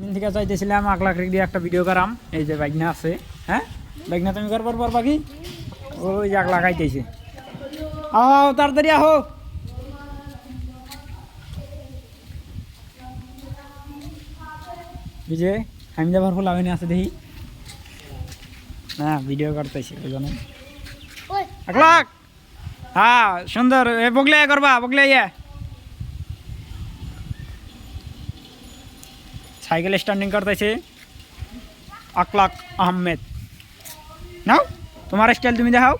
দিন থেকে চাইতেছিলাম এক লাখ দিয়ে একটা ভিডিও করাম। এই যে বাইকনা আছে হ্যাঁ? বাইকনা তুমি করবার পারবা কি ওই যে এক লাখ আইতেছে আহ তাড়াতাড়ি আহো। এই যে যাবার ফুল আমি আছে দেখি। না ভিডিও করতেছি ওই। জন্য এক লাখ হ্যাঁ সুন্দর। এ বগলে করবা বগলে ইয়ে। সাইকেল স্ট্যান্ডিং করতেছে। আকলাক আহমেদ। নাও, তোমার স্টাইল তুমি দেখাও।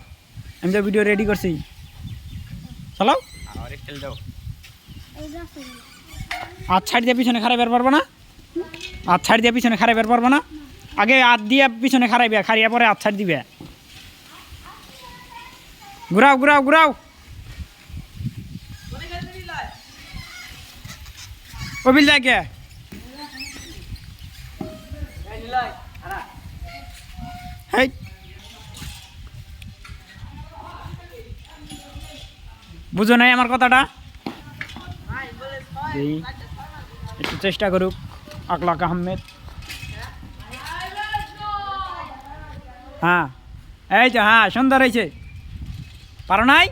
আমি তো ভিডিও রেডি করছি। চলো। হাত ছাড় দিয়ে পিছনে খারাপ বের পারব না? হাত ছাড় দিয়ে পিছনে খারাপ বের পারব না? আগে হাত দিয়ে পিছনে খারাইবে খারিয়া পরে হাত ছাড় দিবে। ঘুরাও ঘুরাও ঘুরাও। কবিল যায় কে হেই বুঝো নাই আমার কথাটা? এই একটু চেষ্টা করুক আকলাক আহমেদ। হ্যাঁ এই তো হ্যাঁ সুন্দর হয়েছে। পারো নাই?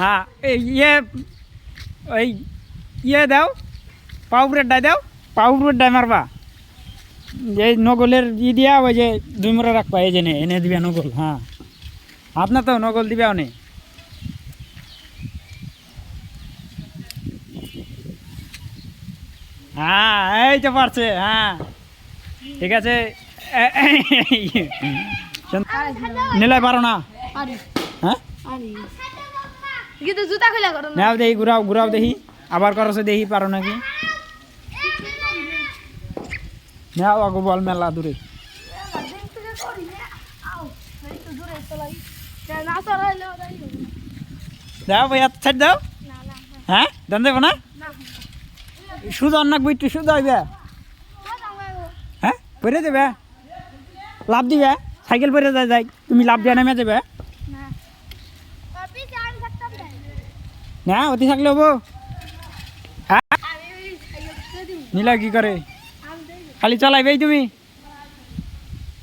হ্যাঁ এই ইয়ে ওই ইয়ে দাও পাউডার ডাই দাও পাউডার ডাই মারবা। এই নগলের ই দিয়া ওই যে দুই মোড়া রাখবা এই যে নে, এনে দিবে নগল হ্যাঁ। আপনার তো নগল দিবে অনেক হ্যাঁ এই তো পারছে হ্যাঁ। ঠিক আছে নিলাই পারো না। হ্যাঁ? কিন্তু জুতা খুলে করো না। নাও দেখি ঘুরাও ঘুরাও দেখি। আবার করছে দেখি পারো নাকি? নাও আগো বল মেলা দূরে। দাও ভাই, হাত ছাড় দাও। হ্যাঁ দেন দেবো না? সুদ অন্যাক বইটু সুদ হইবে। হ্যাঁ পরে দেবে। লাভ দিবে। সাইকেল পরে যায়, যাই। তুমি লাভ দিয়ে নেমে যাবে না, অতি থাকলে হব। হ্যাঁ? নিলা কি করে? খালি চালাইবেই তুমি।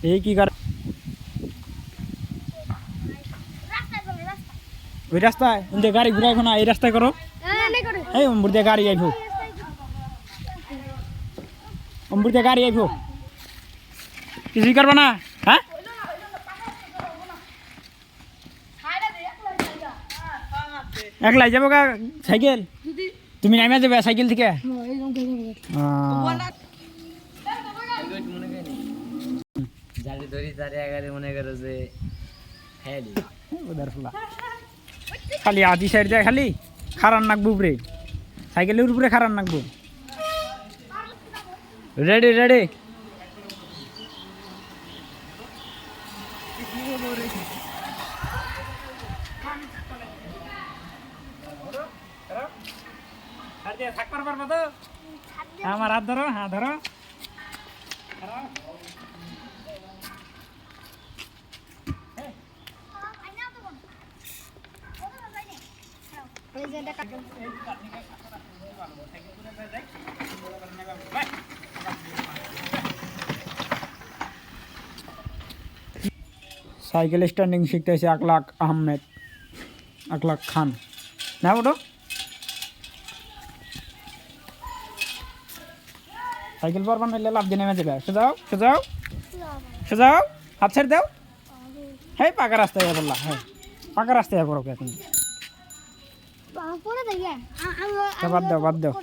এই কি করে? ওই রাস্তায় ওই গাড়ি ঘুরাইবো না এই রাস্তায় করো। এই অম্বুর দিয়ে গাড়ি আইবো। অম্বুর দিয়ে গাড়ি আইবো। কিছুই করব না হ্যাঁ? একলাই যাব গা সাইকেল? তুমি নামে যাবে সাইকেল থেকে এইরকম করে আহ, জালি ধরি তারে এগারে মনে করো যে হেলি ফুলা খালি আদি সাইড যায় খালি খারান নাকবো উপরে সাইকেলের উপরে খারান নাকবো রেডি রেডি। আমার হাত ধরো হ্যাঁ ধরো এই যে এটা কাটুন সাইকেল স্ট্যান্ডিং শিখতেছে আকলাক আহমেদ আকলাক খান। না ওটো সাইকেল পারবা নাহলে লাভ দিয়ে নেমে যাবে। সোজাও সোজাও সোজাও। হাত ছেড়ে দাও। হ্যাঁ পাকা রাস্তায় বললা হ্যাঁ পাকা রাস্তায় পড়ো তুমি? বাদ দাও বাদ দাও